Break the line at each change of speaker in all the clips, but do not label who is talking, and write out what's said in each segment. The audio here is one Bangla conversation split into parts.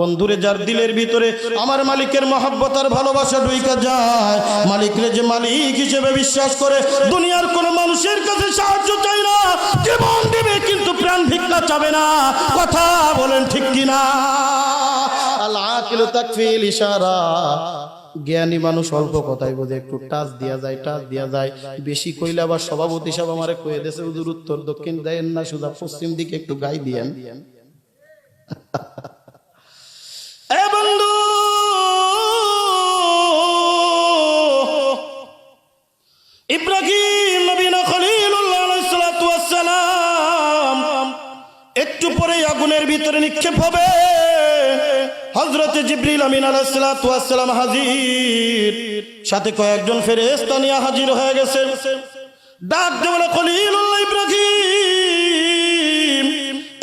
বন্ধুরে, যার দিলের ভিতরে আমার মালিকের মহাব্বত আর ভালোবাসা ডুইকা যায়, মালিকরে যে মালিক হিসেবে বিশ্বাস করে, দুনিয়ার কোন মানুষের কাছে সাহায্য চাই না, জীবন দেবে কিন্তু প্রাণ ভিক্ষা চাবে না, কথা বলেন ঠিক কিনা? জ্ঞানী মানুষ অল্প কথাই বোঝে, একটু টাচ দিয়া যায়, টাচ দিয়া যায়। বেশি কইলে আবার সভাপতি সাহেব আমারে কয়ে দেশে উত্তর দক্ষিণ দেন না সুদা পশ্চিম দিকে একটু গাই দিয়েন। এ বন্ধু, ইব্রাহিম নবীনা খলিলুল্লাহ সালাম একটু পরে আগুনের ভিতরে নিক্ষেপ হবে। হজরতে জিব্রিল আমিন আলাইসালাম হাজির। সাথে কয়েকজন ফেরেস্তা নিয়ে হাজির হয়ে গেছে। ডাক দে বলে, খলিলুল্লাহ ইব্রাহিম,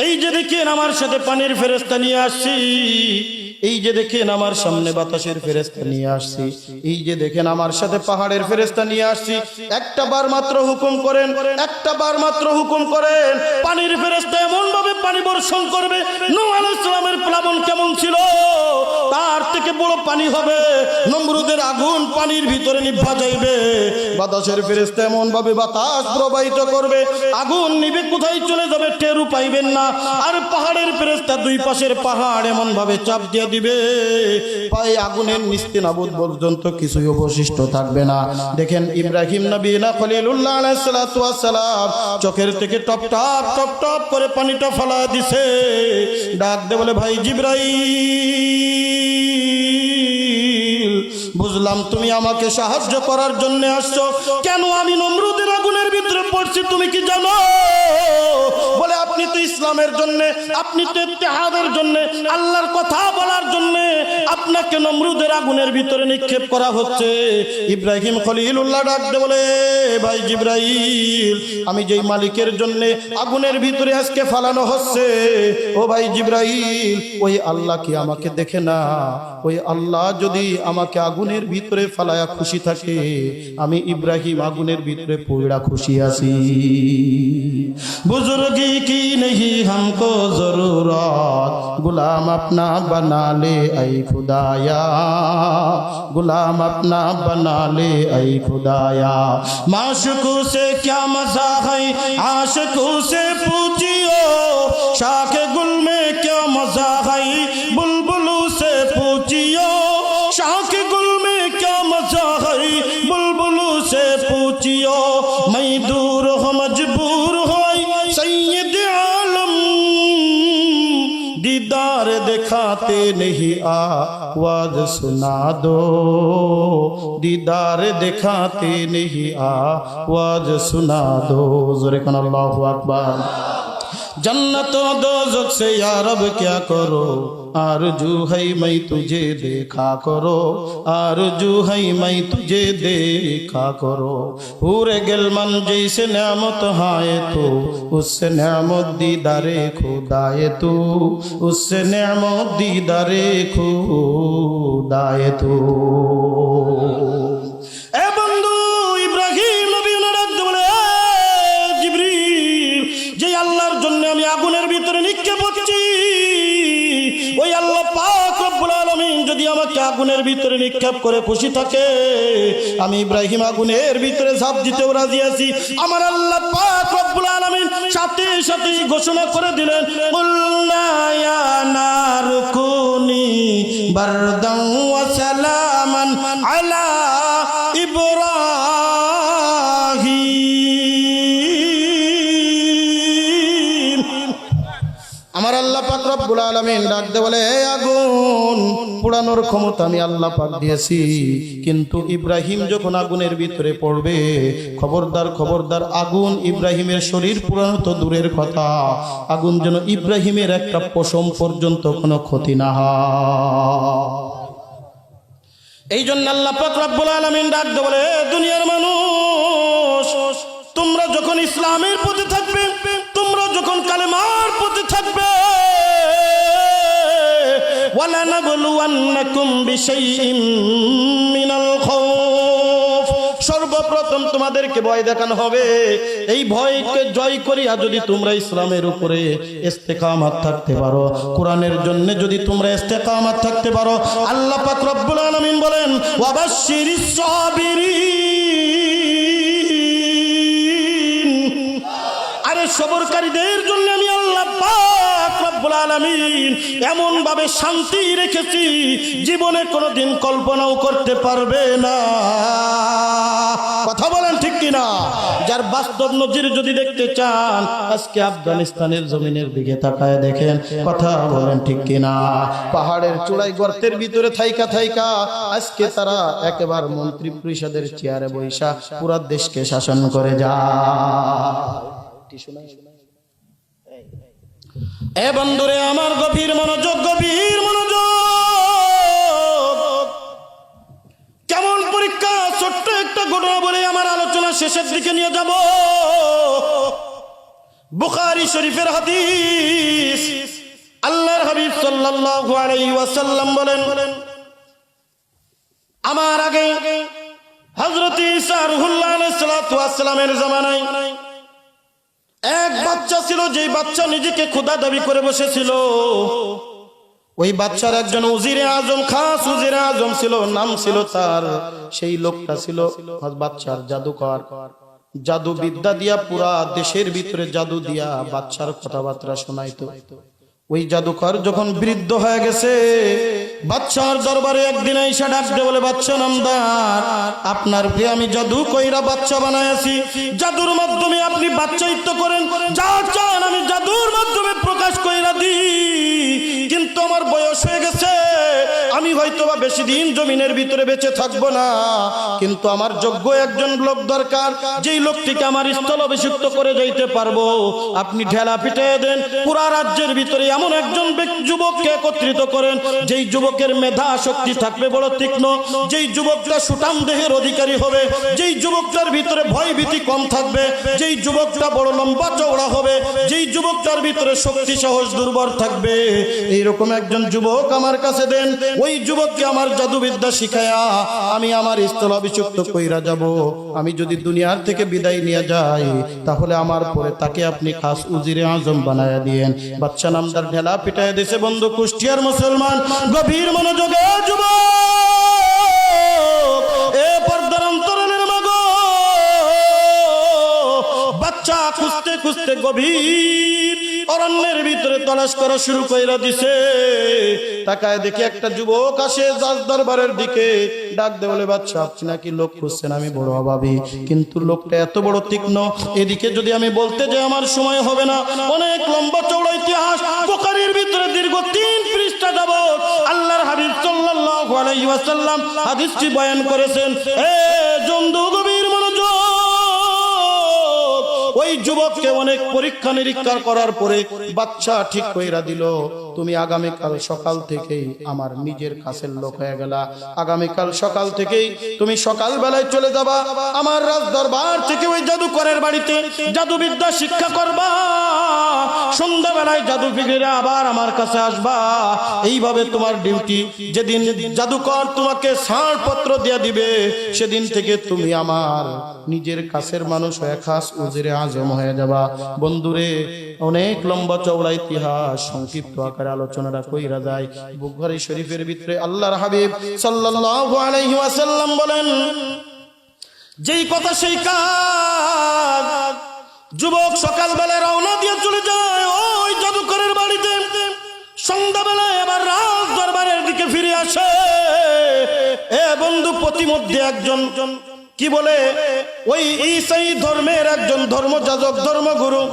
এই যে দেখেন আমার সাথে পানির ফেরেস্তা নিয়ে আসছি। এই যে দেখেন আমার সামনে বাতাসের ফেরেস্তা নিয়ে আসছি, এই যে দেখেন আমার সাথে পাহাড়ের ফেরেস্তা নিয়ে আসছি। একটা বার মাত্র হুকুম করেন, একটা বার মাত্র হুকুম করেন, পানির ফেরেস্তা এমন ভাবে পানি বর্ষণ করবে নূহ আলাইহিস সালামের প্লাবন কেমন ছিল? তার থেকে বড় পানি হবে। নমরুদের আগুন পানির ভিতরে নিভা যাইবে। বাতাসের ফেরেস্তা এমন ভাবে বাতাস প্রবাহিত করবে। আগুন নিবে, কোথায় চলে যাবে টেরু পাইবেন না। আর পাহাড়ের ফেরেস্তা দুই পাশের পাহাড় এমন ভাবে চাপ দিয়ে দিবে। পায়ে আগুনের নিস্তে নাবুদ পর্যন্ত কিছুই অবশিষ্ট থাকবে না। দেখেন ইব্রাহিম নবী না খলিলুল্লাহ চোখের থেকে টপ টপ টপ টপ করে পানিটা ফেলা দিছে। ডাক দে বলে, ভাই জিব্রাইল! বুঝলাম তুমি আমাকে সাহায্য করার জন্য আসছো। কেন আমি নমরুদের আগুনের ভিতরে পড়ছি, তুমি কি জানো? বলে, আপনি তো ইসলামের জন্য, আপনি তো ইতিহাদের জন্য, আল্লাহর কথা বলার আপনাকে নমরুদের আগুনের ভিতরে নিক্ষেপ করা হচ্ছে। ইব্রাহিম খলিলুল্লাহ ডাকতে বলে ভাই জিব্রাইল, আমি যেই মালিকের জন্য আগুনের ভিতরে আজকে ফালানো হচ্ছে, ও ভাই জিব্রাইল, ওই আল্লাহ কি আমাকে দেখে না? ওই আল্লাহ যদি আমাকে আগুনের ভিতরে ফালায়া খুশি থাকে, আমি ইব্রাহিম আগুনের ভিতরে পুরা খুশি আছি। বুজুর্গি কি নেই হামকো জরুরত, গুলাম আপনা বানালে আই খুদা खुदाया गुलाम अपना बना ले ऐ खुदाया माशुकू से क्या मजा है आशिकू से पूछियो शाख गुल में क्या मजा है बुलबुलू से पूछियो शाख गुल में क्या मजा है बुलबुलू से पूछियो मैं दूर दिखाते नहीं, आवाज़ सुना दो। दीदार दिखाते नहीं, आवाज़ सुना दो। जोरे कन अल्लाह अकबर। जन्नत दोजख से यार अब क्या करो आरजू है मैं तुझे देखा करो आरजू है मैं तुझे देखा करो पूरे गिलमन जैसे नियामत हाय तो उससे नियामत दीदारे खुदाए तू उससे नियामत दीदारे खुदाए तू আগুনের ভিতরে নিক্ষেপ করে খুশি থাকে। আমি ইব্রাহিম আগুনের ভিতরে ঝাঁপ দিতেও রাজি আছি। আমার আল্লাহ পাক রব্বুল সাথে সাথে ঘোষণা করে দিলেন আলা আমার আল্লাহ পাক রব্বুল আলামিন ডাক দে বলে আগুন পোড়ানোর ক্ষমতা আমি আল্লাহ পাক দিয়েছি। কিন্তু ইব্রাহিম যখন আগুনের ভিতরে পড়বে, খবরদার খবরদার, আগুন ইব্রাহিমের শরীর পুরানো তো দূরের কথা। আগুন যেন ইব্রাহিমের একটা পশম পর্যন্ত কোনো ক্ষতি না এই জন্য আল্লাহ পাক রব্বুল আলামিন ডাক বলে দুনিয়ার মানুষ, তোমরা যখন ইসলামের পথে থাকবে, তোমরা যখন কালেমার ওয়ালানাবলুয়ান্নাকুম বিশাইইম মিনাল খাউফ সর্বপ্রথম তোমাদেরকে ভয় দেখানো হবে। এই ভয়কে জয় করিয়া যদি তোমরা ইসলামের উপরে ইস্তেকামাত থাকতে পারো, কোরআনের জন্য যদি তোমরা ইস্তেকামাত থাকতে পারো, আল্লাহ পাক রব্বুল আলামিন বলেন, ওয়াবাশশিরিস সাবিরিন। সবরকারীদের জন্য আমি আল্লাহ এমন ভাবে শান্তি রেখেছি, জীবনে কোনোদিন কল্পনাও করতে পারবে না। কথা বলেন ঠিক কিনা? যার বাস্তব নজির যদি দেখতে চান, আজকে আফগানিস্তানের জমিনের দিকে তাকায় দেখেন, কথা বলেন ঠিক কিনা? পাহাড়ের চূড়াই গর্তের ভিতরে থাইকা থাইকা, আজকে তারা একেবার মন্ত্রী পরিষদের চেয়ারে বৈশা পুরা দেশকে শাসন করে যায়। বন্ধুরে আমার গভীর মনোযোগ গভীর মনোযোগ। কেমন পরীক্ষা, ছোট্ট একটা ঘটনা বলে আমার আলোচনা শেষের দিকে নিয়ে যাব। বুখারি শরীফের হাদিস, আল্লাহর হাবিব সাল্লাল্লাহু আলাইহি ওয়াসাল্লাম বলেন, আমার আগে হযরত ঈসা রুহুল্লাহ আলাইহিস সালাতু ওয়াসসালামের জামানায় এক বাচ্চা ছিল, যেই বাচ্চা নিজেকে খোদা দাবি করে বসেছিল। ওই বাচ্চার একজন উজিরে আজম, খাস উজিরে আজম ছিল, নাম ছিল তার। সেই লোকটা ছিল বাচ্চার জাদুকর। জাদু বিদ্যা দিয়া পুরা দেশের ভিতরে জাদু দিয়া বাচ্চার কথাবার্তা শোনাইতো। ওই জাদুকর যখন বৃদ্ধ হয়ে গেছে বাচ্চার দরবারে একদিন এসে ডাকতে বলে, বাচ্চা নামদার, আপনার প্রিয় আমি জাদু কইরা বাচ্চা বানাইছি জাদুর মাধ্যমে আপনি বাচ্চা বাচ্চায়িত্ব করেন। যা চান আমি জাদুর মাধ্যমে প্রকাশ কইরা দিই। কিন্তু আমার বয়স হয়ে গেছে। হয়তো বেশি দিন জমিনের ভিতরে বেঁচে না। কিন্তু আমার যোগ্য একজন লোক দরকার, যেই লোকটিকে আমার স্থল অভিষিক্ত করে যাইতে পারব। আপনি দেন, পুরা রাজ্যের ভিতরে এমন একজন যুবককে একত্রিত করেন, যেই যুবকের মেধা শক্তি থাকবে বড় তীক্ষ্ণ, যেই যুবকটা সুটাম দেহের অধিকারী হবে, যেই যুবকটার ভিতরে ভয় ভীতি কম থাকবে, যেই যুবকটা বড় লম্বা চওড়া হবে যেই যুবকটার ভিতরে শক্তি সহজ দুর্বল থাকবে। এইরকম একজন যুবক আমার কাছে দেন, ওই যুবককে আমার জাদুবিদ্যা শিখায়া আমি আমার স্থল অভিযুক্ত কইরা যাব। আমি যদি দুনিয়ার থেকে বিদায় নিয়ে যাই, তাহলে আমার পরে তাকে আপনি খাস উজিরে আজম বানায়া দিয়েন। বাচ্চা নামদার ঢেলা পিটায় দেশে বন্ধু কুষ্টিয়ার মুসলমান, গভীর মনোযোগে যুবক! বাচ্চা খুঁজতে খুঁজতে গভীর অরণ্যের ভিতরে তলাশ করা শুরু কইরা দিছে। তাকায় দেখে একটা যুবক আসে জাজ দরবারের দিকে, ডাক দে বলে, বাচ্চা, আপনি নাকি লোক খুঁজছেন? আমি বড় অভাবী। কিন্তু লোকটা এত বড় তীক্ষ্ণ। এদিকে যদি আমি বলতে যে আমার সময় হবে না। অনেক লম্বা চৌড়া ইতিহাস। বোকারির ভিতরে দীর্ঘ তিন পৃষ্ঠা যাব আল্লাহর হাবিব সাল্লাল্লাহু আলাইহি ওয়াসাল্লাম হাদিসটি বয়ান করেছেন, এ জন্দু গভীর মনোযোগ ওই যুবককে অনেক পরীক্ষা নিরীক্ষা করার পরে বাচ্চা ঠিক কইরা দিল। তুমি আগামীকাল সকাল থেকেই আমার নিজের কাছের লোক হয়ে গেলা। আগামীকাল সকাল থেকেই তুমি সকাল বেলায় চলে যাবা। আমার রাজ দরবার থেকে ওই জাদুকরের বাড়িতে জাদুবিদ্যা শিক্ষা করবা। সন্ধ্যাবেলায় জাদু ফিরে আবার আমার কাছে আসবা। এইভাবে তোমার ডিউটি, যেদিন জাদুকর তোমাকে ছাড়পত্র দিয়ে দিবে, সেদিন থেকে তুমি আমার নিজের কাছের মানুষ হয়ে খাস উজিরে আজম হয়ে যাবা। বন্ধুরে, অনেক লম্বা চওড়া ইতিহাস, সংক্ষিপ্ত আকারে আলোচনাটা কইরা যায়। বুখারী শরীফের ভিতরে আল্লাহর হাবিব সাল্লাল্লাহু আলাইহি ওয়াসাল্লাম বলেন, যেই কথা সেই কাজ, যুবক সকালবেলা রওনা দিয়ে চলে যায় ওই জাদুকরের বাড়িতে। সন্ধ্যাবেলায় আবার রাজ দরবারের দিকে ফিরে আসে। এ বন্ধু প্রতিমধ্যে একজন, কি বলে? ওই ঈসাই ধর্মের একজন ধর্মযাজক, ধর্মগুরু।